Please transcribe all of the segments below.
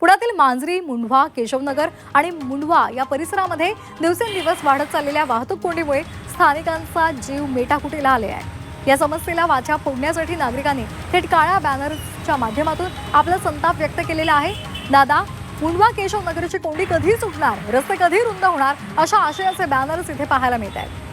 पुण्यातील मांजरी मुंढवा केशवनगर आणि मुंढवा या परिसरामध्ये दिवसेंदिवस वाढत चाललेल्या वाहतूक कोंडीमुळे स्थानिकांचा जीव मेटाकुटीला आले आहे. या समस्येला वाचा फोडण्यासाठी नागरिकांनी थेट काळ्या बॅनरच्या माध्यमातून आपला संताप व्यक्त केलेला आहे. दादा मुंढवा केशवनगरची कोंडी कधी सुटणार? रस्ते कधी रुंद होणार? अशा आशयाचे बॅनर्स इथे पाहायला मिळत आहेत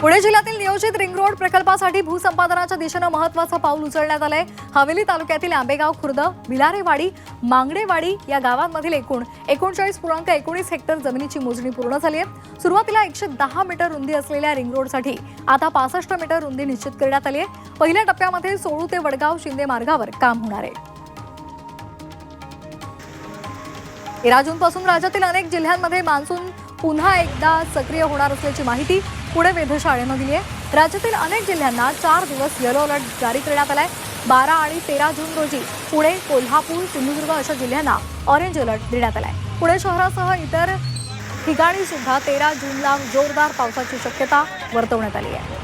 पुणे जिल्ह्यातील नियोजित रिंग रोड प्रकल्पासाठी भूसंपादनाच्या दिशेनं महत्वाचं पाऊल उचलण्यात आलंय. हवेली तालुक्यातील आंबेगाव खुर्द भिलारेवाडी मांगडेवाडी या गावांमधील एकूण एकोणचाळीस पूर्णांक एकोणीस हेक्टर जमिनीची मोजणी पूर्ण झाली आहे. सुरुवातीला एकशे दहा मीटर रुंदी असलेल्या रिंग रोडसाठी आता पासष्ट मीटर रुंदी निश्चित करण्यात आली आहे. पहिल्या टप्प्यामध्ये सोळू ते वडगाव शिंदे मार्गावर काम होणार आहे. तेरा जूनपासून राज्यातील अनेक जिल्ह्यांमध्ये मान्सून पुन्हा एकदा सक्रिय होणार असल्याची माहिती पुणे वेधशाळेनं दिली आहे राज्यातील अनेक जिल्ह्यांना चार दिवस येलो अलर्ट जारी करण्यात आलाय. बारा आणि तेरा जून रोजी पुणे कोल्हापूर सिंधुदुर्ग अशा जिल्ह्यांना ऑरेंज अलर्ट देण्यात आलाय. पुणे शहरासह इतर ठिकाणी सुद्धा तेरा जूनला जोरदार पावसाची शक्यता वर्तवण्यात आली आहे.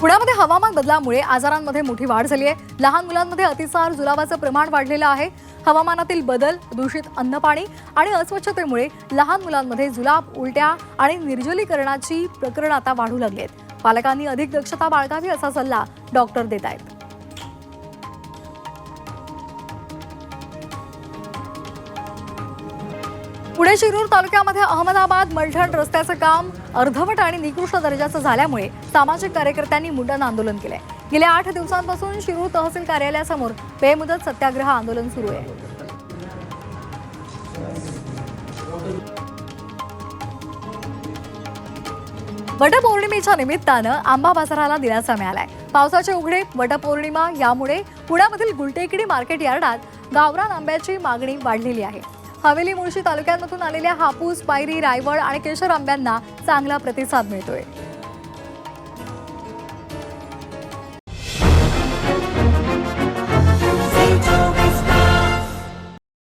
पुण्यामध्ये हवामान बदलामुळे आजारांमध्ये मोठी वाढ झाली आहे. लहान मुलांमध्ये अतिसार जुलाबाचं प्रमाण वाढलेलं आहे. हवामानातील बदल दूषित अन्नपाणी आणि अस्वच्छतेमुळे लहान मुलांमध्ये जुलाब उलट्या आणि निर्जलीकरणाची प्रकरणं आता वाढू लागली आहेत पालकांनी अधिक दक्षता बाळगावी असा सल्ला डॉक्टर देत आहेत. पुणे शिरूर तालुक्यामध्ये अहमदाबाद मलठण रस्त्याचं काम अर्धवट आणि निकृष्ट दर्जाचं झाल्यामुळे सामाजिक कार्यकर्त्यांनी मुंडन आंदोलन केलंय. गेल्या आठ दिवसांपासून शिरूर तहसील कार्यालयासमोर बेमुदत सत्याग्रह आंदोलन सुरू आहे. वटपौर्णिमेच्या निमित्तानं आंबा बाजाराला दिलासा मिळालाय. पावसाचे उघडे वटपौर्णिमा यामुळे पुण्यामधील गुलटेकडी मार्केट यार्डात गावरान आंब्याची मागणी वाढलेली आहे. हवेली मुळशी तालुक्यांमधून आलेल्या हापूस पायरी रायवळ आणि केशर आंब्यांना चांगला प्रतिसाद मिळतोय.